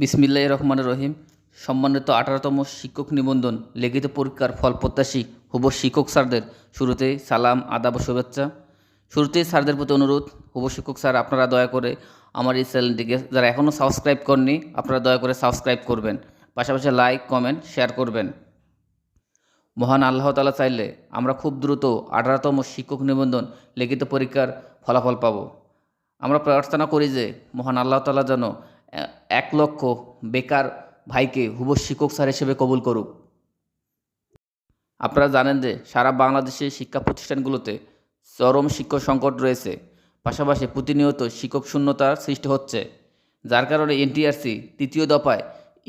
বিসমিল্লাহ রহমান রহিম। সম্মানিত আঠারোতম শিক্ষক নিবন্ধন, লিখিত পরীক্ষার ফল প্রত্যাশী হুব শিক্ষক স্যারদের শুরুতেই সালাম, আদাব শুভেচ্ছা। শুরুতেই স্যারদের প্রতি অনুরোধ হুব শিক্ষক স্যার আপনারা দয়া করে আমার এই চ্যানেলটিকে যারা এখনও সাবস্ক্রাইব করেননি, আপনারা দয়া করে সাবস্ক্রাইব করবেন। পাশাপাশি লাইক, কমেন্ট, শেয়ার করবেন। মহান আল্লাহ তালা চাইলে আমরা খুব দ্রুত আঠারোতম শিক্ষক নিবন্ধন, লিখিত পরীক্ষার ফলাফল পাব। আমরা প্রার্থনা করি যে মহান আল্লাহ তালা যেন এক লক্ষ বেকার ভাইকে হুব শিক্ষক স্যার হিসেবে কবুল করুক। আপনারা জানেন যে সারা বাংলাদেশের শিক্ষা প্রতিষ্ঠানগুলোতে চরম শিক্ষক সংকট রয়েছে। পাশাপাশি প্রতিনিয়ত শিক্ষক শূন্যতার সৃষ্টি হচ্ছে, যার কারণে এনটিআরসি তৃতীয় দফায়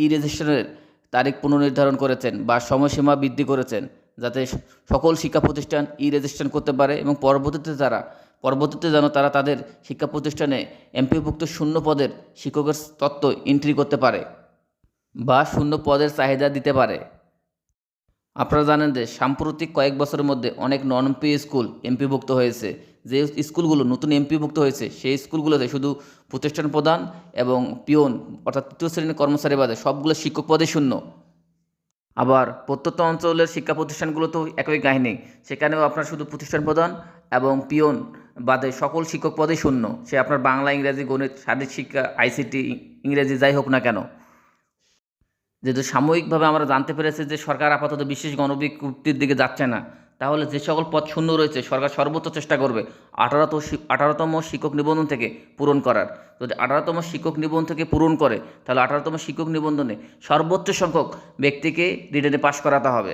ই রেজিস্ট্রেশনের তারিখ পুনর্নির্ধারণ করেছেন বা সময়সীমা বৃদ্ধি করেছেন, যাতে সকল শিক্ষা প্রতিষ্ঠান ই রেজিস্ট্রেশন করতে পারে এবং পরবর্তীতে তারা পরবর্তীতে যেন তারা তাদের শিক্ষা প্রতিষ্ঠানে এমপিভুক্ত শূন্য পদের শিক্ষকের তত্ত্ব এন্ট্রি করতে পারে বা শূন্য পদের চাহিদা দিতে পারে। আপনারা জানেন যে সাম্প্রতিক কয়েক বছরের মধ্যে অনেক নন এমপি স্কুল এমপিভুক্ত হয়েছে। যে স্কুলগুলো নতুন এমপিভুক্ত হয়েছে, সেই স্কুলগুলোতে শুধু প্রতিষ্ঠান প্রদান এবং পিয়ন অর্থাৎ তৃতীয় শ্রেণির কর্মচারী বাদে সবগুলো শিক্ষক পদে শূন্য। আবার প্রত্যন্ত অঞ্চলের শিক্ষা প্রতিষ্ঠানগুলোতেও একই কাহিনী। সেখানেও আপনার শুধু প্রতিষ্ঠান প্রদান এবং পিয়ন বাদে সকল শিক্ষক পদেই শূন্য। সে আপনার বাংলা, ইংরেজি, গণিত শারীরিক শিক্ষা আইসিটি ইংরেজি যাই হোক না কেন। যেহেতু সাময়িকভাবে আমরা জানতে পেরেছি যে সরকার আপাতত বিশেষ গণবিজ্ঞপ্তির দিকে যাচ্ছে না, তাহলে যে সকল পদ শূন্য রয়েছে, সরকার সর্বোচ্চ চেষ্টা করবে আঠারোত আঠারোতম শিক্ষক নিবন্ধন থেকে পূরণ করার। যদি আঠারোতম শিক্ষক নিবন্ধন থেকে পূরণ করে, তাহলে আঠারোতম শিক্ষক নিবন্ধনে সর্বোচ্চ সংখ্যক ব্যক্তিকে রিটেনে পাশ করাতে হবে।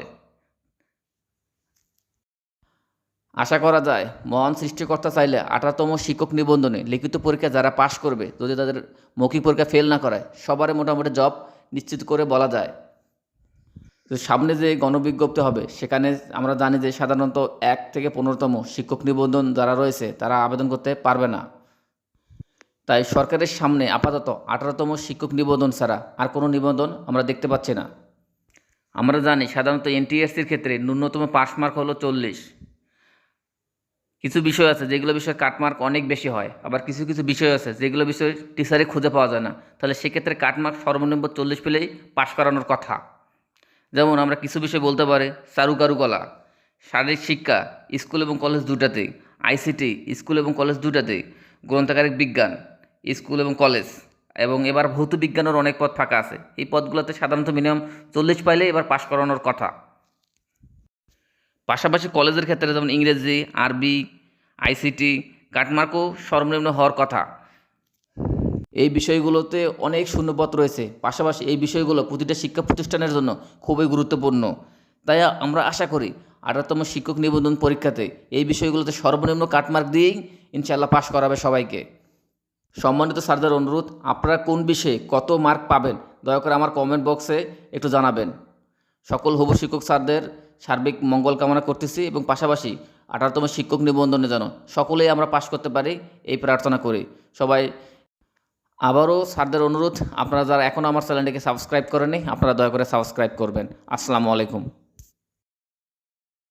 আশা করা যায়, মহান সৃষ্টিকর্তা চাইলে আঠারোতম শিক্ষক নিবন্ধনে লিখিত পরীক্ষা যারা পাশ করবে, যদি তাদের মৌখিক পরীক্ষা ফেল না করায়, সবারই মোটামুটি জব নিশ্চিত করে বলা যায়। তো সামনে যে গণবিজ্ঞপ্তি হবে, সেখানে আমরা জানি যে সাধারণত এক থেকে পনেরোতম শিক্ষক নিবন্ধন যারা রয়েছে, তারা আবেদন করতে পারবে না। তাই সরকারের সামনে আপাতত আঠারোতম শিক্ষক নিবন্ধন ছাড়া আর কোনো নিবন্ধন আমরা দেখতে পাচ্ছি না। আমরা জানি সাধারণত এনটিএসসির ক্ষেত্রে ন্যূনতম পাস মার্ক হলো চল্লিশ। কিছু বিষয় আছে যেগুলো বিষয়ে কাটমার্ক অনেক বেশি হয়, আবার কিছু কিছু বিষয় আছে যেগুলো বিষয়ে টিচারে খুঁজে পাওয়া যায় না। তাহলে সেক্ষেত্রে কাটমার্ক সর্বনিম্ন চল্লিশ পেলেই পাশ করানোর কথা। যেমন আমরা কিছু বিষয় বলতে পারি, চারুকারুকলা, শারীরিক শিক্ষা, স্কুল এবং কলেজ দুটাতেই আইসিটি স্কুল এবং কলেজ দুটাতেই গ্রন্থাগারিক বিজ্ঞান, স্কুল এবং কলেজ, এবং এবার ভৌত বিজ্ঞানের অনেক পদ ফাঁকা আছে। এই পদগুলোতে সাধারণত মিনিমাম চল্লিশ পাইলে এবার পাশ করানোর কথা। পাশাপাশি কলেজের ক্ষেত্রে যেমন ইংরেজি, আরবি, আইসিটি, কাটমার্কও সর্বনিম্ন হওয়ার কথা। এই বিষয়গুলোতে অনেক শূন্যপদ রয়েছে। পাশাপাশি এই বিষয়গুলো প্রতিটা শিক্ষা প্রতিষ্ঠানের জন্য খুবই গুরুত্বপূর্ণ। তাই আমরা আশা করি আঠারোতম শিক্ষক নিবন্ধন পরীক্ষাতে এই বিষয়গুলোতে সর্বনিম্ন কাটমার্ক দিয়েই ইনশাল্লাহ পাশ করাবে সবাইকে। সম্মানিত স্যারদের অনুরোধ, আপনারা কোন বিষয়ে কত মার্ক পাবেন, দয়া করে আমার কমেন্ট বক্সে একটু জানাবেন। সকল হব শিক্ষক স্যারদের সার্বিক মঙ্গল কামনা করতেছি এবং পাশাপাশি আঠারোতম শিক্ষক নিবন্ধনে যেন সকলেই আমরা পাশ করতে পারি, এই প্রার্থনা করি। সবাই, আবারও স্যারদের অনুরোধ, আপনারা যারা এখনও আমার চ্যানেলটিকে সাবস্ক্রাইব করেনি আপনারা দয়া করে সাবস্ক্রাইব করবেন। আসসালামু আলাইকুম।